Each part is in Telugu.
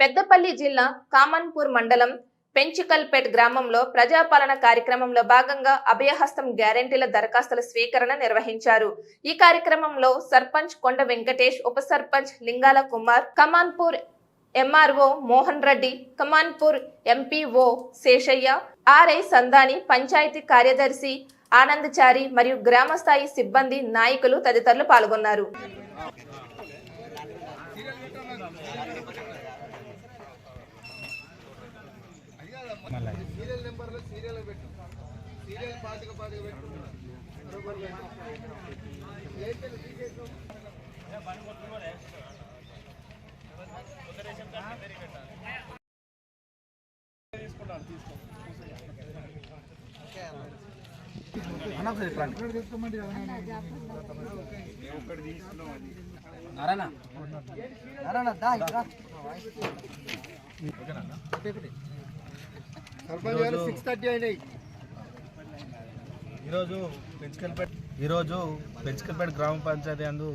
పెద్దపల్లి జిల్లా కామన్పూర్ మండలం పెంచికల్పేట్ గ్రామంలో ప్రజాపాలన కార్యక్రమంలో భాగంగా అభయహస్తం గ్యారెంటీల దరఖాస్తుల స్వీకరణ నిర్వహించారు. ఈ కార్యక్రమంలో సర్పంచ్ కొండ వెంకటేష్ ఉప sarpanch Lingala Kumar Kamanpur MRO Mohan Reddy Kamanpur MPO Seshaiah RI Sandani panchayat కార్యదర్శి ఆనందచారి మరియు గ్రామస్థాయి సిబ్బంది నాయకులు తదితరులు పాల్గొన్నారు. సీరియల్ నెంబర్లో సీరియల్ పెట్టు. సీరియల్ పాతిక పాతిక పెట్టు. బరోబర్ పెట్టు. ఏంటి తీసేసావు? సర్పంచ్ ఈరోజు పెంచుకల్పేట ఈరోజు పెంచుకల్పేట గ్రామ పంచాయతీ అందు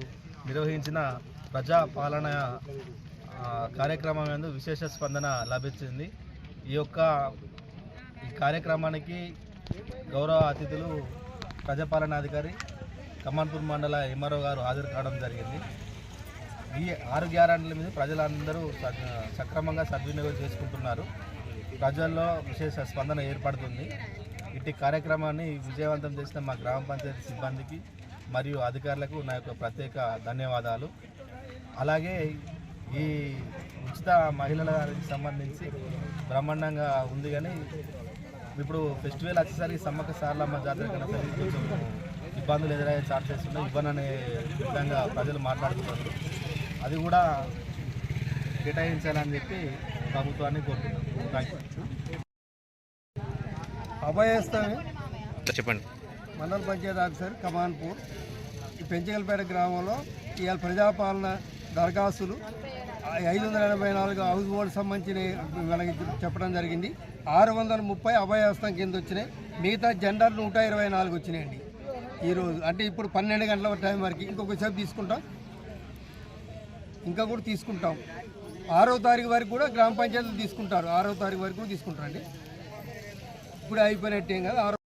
నిర్వహించిన ప్రజా పాలన కార్యక్రమం యందు విశేష స్పందన లభించింది. ఈ యొక్క ఈ కార్యక్రమానికి గౌరవ అతిథులు ప్రజాపాలనాధికారి కమాన్పూర్ మండల ఎంఆర్ఓ గారు హాజరు కావడం జరిగింది. ఈ ఆరు గ్యారంటీల మీద ప్రజలందరూ సక్రమంగా సద్వినియోగం చేసుకుంటున్నారు. ప్రజల్లో విశేష స్పందన ఏర్పడుతుంది. ఇట్టి కార్యక్రమాన్ని విజయవంతం చేసిన మా గ్రామ పంచాయతీ సిబ్బందికి మరియు అధికారులకు నా యొక్క ప్రత్యేక ధన్యవాదాలు. అలాగే ఈ ఉచిత మహిళల సంబంధించి బ్రహ్మాండంగా ఉంది కానీ ఇప్పుడు ఫెస్టివల్ వచ్చేసరికి సమ్మక్క సారలమ్మ జాతర కన్నా కొంచెం ఇబ్బందులు ఎదురయ్యే ఛాన్సెస్ ఉన్నాయి. ఇవ్వననే విధంగా ప్రజలు మాట్లాడుతున్నారు. అది కూడా కేటాయించాలని చెప్పి ప్రభుత్వాన్ని అభయస్థమే చెప్పండి. మండల పంచాయతీ ఆఫీసర్ కమాన్పూర్. ఈ పెంచగల్పేట గ్రామంలో ఇవాళ ప్రజాపాలన దరఖాస్తులు ఐదు వందల ఎనభై నాలుగు హౌస్ బోర్డు సంబంధించిన చెప్పడం జరిగింది. ఆరు వందల ముప్పై అభయహస్తం కింద వచ్చినాయి. మిగతా జెండర్ నూట ఇరవై నాలుగు వచ్చినాయండి. ఈరోజు అంటే ఇప్పుడు పన్నెండు గంటల టైం వరకు ఇంకొక సేపు తీసుకుంటాం. ఇంకా కూడా తీసుకుంటాం. ఆరో తారీఖు వరకు కూడా గ్రామ పంచాయతీలు తీసుకుంటారు. ఆరో తారీఖు వరకు కూడా తీసుకుంటారండి. ఇప్పుడు అయిపోయినట్టు ఏం కాదు. ఆరో